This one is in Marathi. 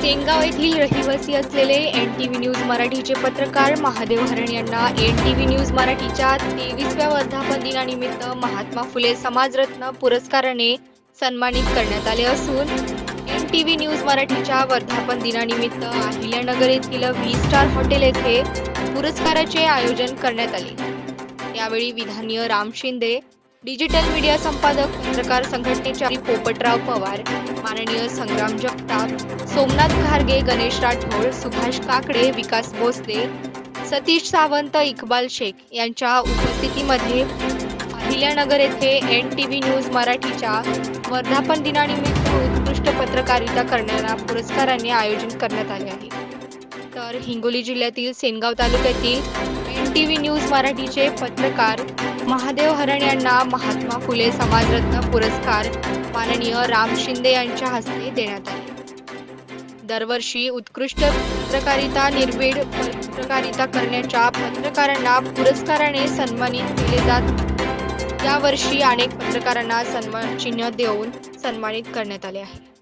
सेनगाव येथील रहिवासी असलेले एन टी व्ही न्यूज मराठीचे पत्रकार महादेव हरण यांना एन टी व्ही न्यूज मराठीच्या तेवीसव्या वर्धापन दिनानिमित्त महात्मा फुले समाजरत्न पुरस्काराने सन्मानित करण्यात आले असून एन टी व्ही न्यूज मराठीच्या वर्धापन दिनानिमित्त अहिल्यानगर येथील व्ही स्टार हॉटेल येथे पुरस्काराचे आयोजन करण्यात आले. यावेळी विधानीय राम शिंदे डिजिटल मीडिया संपादक पत्रकार संघटनेचे पोपटराव पवार माननीय संग्राम जगताप सोमनाथ खारगे गणेश राठोड सुभाष काकडे विकास भोसले सतीश सावंत इक्बाल शेख यांच्या उपस्थितीमध्ये अहिल्यानगर येथे एन टी व्ही न्यूज मराठीच्या वर्धापन दिनानिमित्त उत्कृष्ट पत्रकारिता करणाऱ्या पुरस्कारांनी आयोजन करण्यात आले आहे. तर हिंगोली जिल्ह्यातील सेनगाव तालुक्यातील एन टी व्ही न्यूज मराठीचे पत्रकार महादेव हरण यांना महात्मा फुले समाजरत्न पुरस्कार माननीय राम शिंदे यांच्या हस्ते देण्यात आले. दरवर्षी उत्कृष्ट पत्रकारिता निर्भीड पत्रकारिता करण्याच्या पत्रकारांना पुरस्काराने सन्मानित केले जात. यावर्षी अनेक पत्रकारांना सन्मान चिन्ह देऊन सन्मानित करण्यात आले आहे.